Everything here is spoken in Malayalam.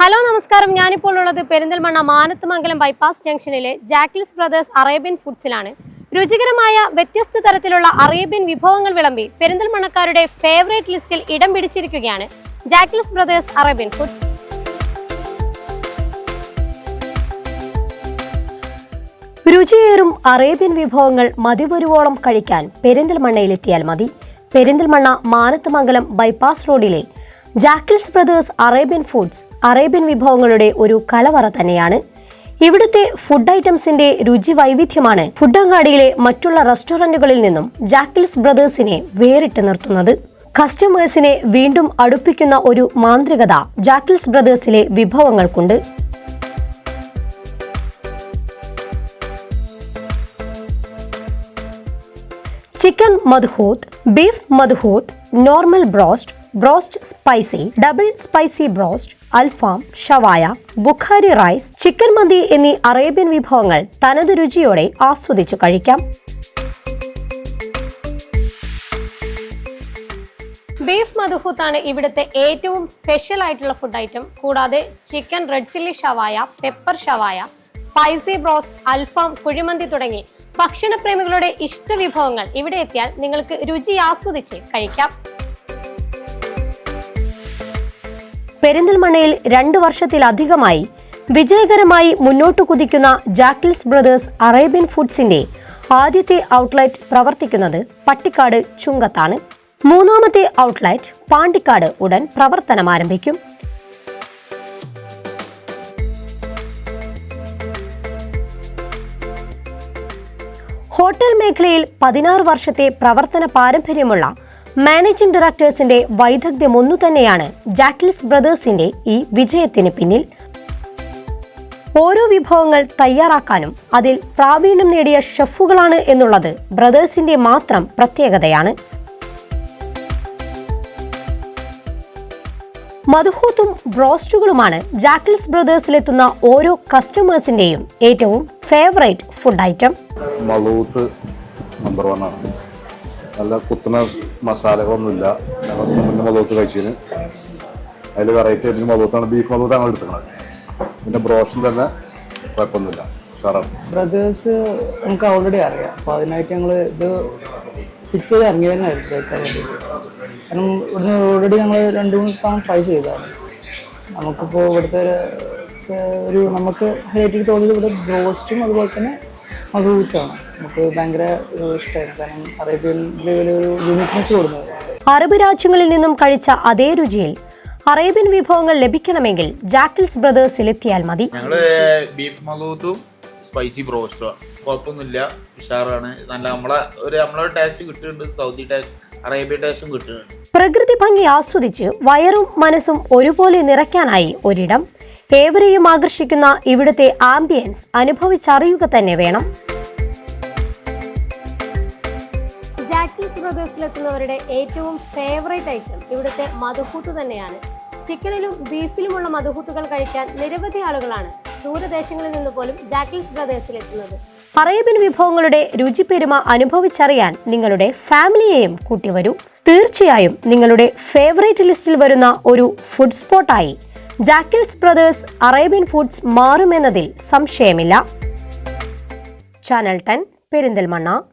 ഹലോ നമസ്കാരം. ഞാനിപ്പോൾ ഉള്ളത് പെരിന്തൽമണ്ണ മാനത്തുമംഗലം ബൈപ്പാസ് ജംഗ്ഷനിലെ ജാക്കിൽസ് ബ്രദേഴ്സ് അറേബ്യൻ ഫുഡ്സിലാണ്. രുചികരമായ വ്യത്യസ്ത തരത്തിലുള്ള അറേബ്യൻ വിഭവങ്ങൾ വിളമ്പി പെരിന്തൽമണ്ണക്കാരുടെ ഫേവറേറ്റ് ലിസ്റ്റിൽ ഇടം പിടിച്ചിരിക്കുകയാണ് ജാക്കിൽസ് ബ്രദേഴ്സ് അറേബ്യൻ ഫുഡ്സ്. രുചിയേറും അറേബ്യൻ വിഭവങ്ങൾ മതിവരുവോളം കഴിക്കാൻ പെരിന്തൽമണ്ണയിലെത്തിയാൽ മതി. പെരിന്തൽമണ്ണ മാനത്തുമംഗലം ബൈപ്പാസ് റോഡിലെ Jackils brothers Arabian foods Arabian വിഭവങ്ങളുടെ ഒരു കലവറ തന്നെയാണ്. ഇവിടുത്തെ ഫുഡ് ഐറ്റംസിന്റെ രുചി വൈവിധ്യമാണ് ഫുഡങ്ങാടിയിലെ മറ്റുള്ള റെസ്റ്റോറന്റുകളിൽ നിന്നും ജാക്കിൽസ് ബ്രദേഴ്സിനെ വേറിട്ട് നിർത്തുന്നത്. കസ്റ്റമേഴ്സിനെ വീണ്ടും അടുപ്പിക്കുന്ന ഒരു മാന്ത്രികത ജാക്കിൽസ് ബ്രദേഴ്സിലെ വിഭവങ്ങൾക്കുണ്ട്. ചിക്കൻ മധുഹൂത്ത് beef മധുഹൂത്ത് normal broast broast spicy double spicy broast അൽഫാം ഷവായ ബുഖാരി റൈസ് ചിക്കൻ മന്തി എന്നീ അറേബ്യൻ വിഭവങ്ങൾ തനത് രുചിയോടെ ആസ്വദിച്ചു കഴിക്കാം. ബീഫ് മധുഹൂത്താണ് ഇവിടുത്തെ ഏറ്റവും സ്പെഷ്യൽ ആയിട്ടുള്ള ഫുഡ് ഐറ്റം കൂടാതെ ചിക്കൻ റെഡ് ചില്ലി ഷവായ പെപ്പർ ഷവായ സ്പൈസി ബ്രോസ്റ്റ് അൽഫാം കുഴിമന്തി തുടങ്ങി ഭക്ഷണപ്രേമികളുടെ ഇഷ്ട വിഭവങ്ങൾ ഇവിടെ എത്തിയാൽ നിങ്ങൾക്ക് രുചി ആസ്വദിച്ച് കഴിക്കാം. പെരിന്തൽമണ്ണയിൽ രണ്ടു വർഷത്തിലധികമായി വിജയകരമായി മുന്നോട്ടു കുതിക്കുന്ന ജാക്കിൽസ് ബ്രദേഴ്സ് അറേബ്യൻ ഫുഡ്സിന്റെ ആദ്യത്തെ ഔട്ട്ലെറ്റ് പ്രവർത്തിക്കുന്നത് പട്ടിക്കാട് ചുങ്കത്താണ്. മൂന്നാമത്തെ ഔട്ട്ലെറ്റ് പാണ്ടിക്കാട് ഉടൻ പ്രവർത്തനം ആരംഭിക്കും ഹോട്ടൽ മേഖലയിൽ പതിനാറ് വർഷത്തെ പ്രവർത്തന പാരമ്പര്യമുള്ള മാനേജിംഗ് ഡയറക്ടേഴ്സിന്റെ വൈദഗ്ധ്യം ഒന്നു തന്നെയാണ് ജാക്ലിസ് ബ്രദേഴ്സിന്റെ ഈ വിജയത്തിന് പിന്നിൽ. ഓരോ വിഭവങ്ങൾ തയ്യാറാക്കാനും അതിൽ പ്രാവീണ്യം നേടിയ ഷെഫുകളാണ് എന്നുള്ളത് ബ്രദേഴ്സിന്റെ മാത്രം പ്രത്യേകതയാണ്. മധുഹൂത്തും ബ്രോസ്റ്റുകളുമാണ് ജാക്ലിസ് ബ്രദേഴ്സിലെത്തുന്ന ഓരോ കസ്റ്റമേഴ്സിന്റെയും ഏറ്റവും favourite food item number one ആണ്. നല്ല കുത്തുന്ന മസാലകളൊന്നുമില്ല. ഞങ്ങൾ മുന്നേ മലൂത്ത് കഴിച്ചതിന് അതിൽ വെറൈറ്റി ആയിട്ട് മലൂത്താണ് ബീഫ് ഞങ്ങൾ എടുക്കുന്നത് പിന്നെ ബ്രോഷൻ തന്നെ കുഴപ്പമൊന്നുമില്ല. ബ്രദേഴ്സ് നമുക്ക് ഓൾറെഡി അറിയാം. അപ്പോൾ അതിനായിട്ട് ഞങ്ങൾ ഇത് ഫിക്സ് ചെയ്ത് ഇറങ്ങി തന്നെ കാരണം ഇവിടുന്ന് ഓൾറെഡി ഞങ്ങൾ രണ്ട് മൂന്ന് തവണ ട്രൈ ചെയ്തതാണ്. നമുക്കിപ്പോൾ ഇവിടുത്തെ ഒരു നമുക്ക് ഹൈലൈറ്റ് തോന്നിയത് ഇവിടെ ബ്രോസ്റ്റും അതുപോലെ തന്നെ മധുവിറ്റാണ് നമുക്ക് ഭയങ്കര ഇഷ്ടമായിരുന്നു കാരണം ഒരു യൂണിക്നെസ് കൊടുക്കുന്നത് അറബ് രാജ്യങ്ങളിൽ നിന്നും കഴിച്ച അതേ രുചിയിൽ അറേബ്യൻ വിഭവങ്ങൾ ലഭിക്കണമെങ്കിൽ ജാക്കിൽസ് ബ്രദേഴ്സിൽ എത്തിയാൽ മതി. ഞങ്ങൾ ബീഫ് മലൂത്തും സ്പൈസി ബ്രോസ്റ്റും കുഴപ്പമൊന്നുമില്ല. ഉഷാറാണ്. നല്ല നമ്മളെ ഒരു നമ്മളെ ടേസ്റ്റ് കിട്ടുന്നുണ്ട്. സൗദി ടേസ്റ്റ് അറേബ്യ ടേസ്റ്റും കിട്ടുന്നുണ്ട്. പ്രകൃതി ഭംഗി ആസ്വദിച്ച് വയറും മനസ്സും ഒരുപോലെ നിറയ്ക്കാനായി ഒരിടം. ഏവരെയും ആകർഷിക്കുന്ന ഇവിടുത്തെ ആംബിയൻസ് അനുഭവിച്ചറിയുക തന്നെ വേണം. ജാക്കീസ് ബ്രദേഴ്സിലെത്തുന്നവരുടെ ഏറ്റവും ഫേവറേറ്റ് ഐറ്റം ഇവിടുത്തെ മധുഹൂത്ത് തന്നെയാണ്. ചിക്കനിലും ബീഫിലുമുള്ള മധുഹൂത്തുകൾ കഴിക്കാൻ നിരവധി ആളുകളാണ് ദൂരദേശങ്ങളിൽ നിന്ന് പോലും ജാക്കീസ് ബ്രദേഴ്സിലെത്തുന്നത് അറേബ്യൻ വിഭവങ്ങളുടെ രുചിപ്പെരുമ അനുഭവിച്ചറിയാൻ നിങ്ങളുടെ ഫാമിലിയെയും കൂട്ടിവരൂ. തീർച്ചയായും നിങ്ങളുടെ ഫേവറേറ്റ് ലിസ്റ്റിൽ വരുന്ന ഒരു ഫുഡ് സ്പോട്ടായി ജാക്കിൽസ് ബ്രദേഴ്സ് അറേബ്യൻ ഫുഡ്സ് മാറുമെന്നതിൽ സംശയമില്ല. Channel ten Perinthalmanna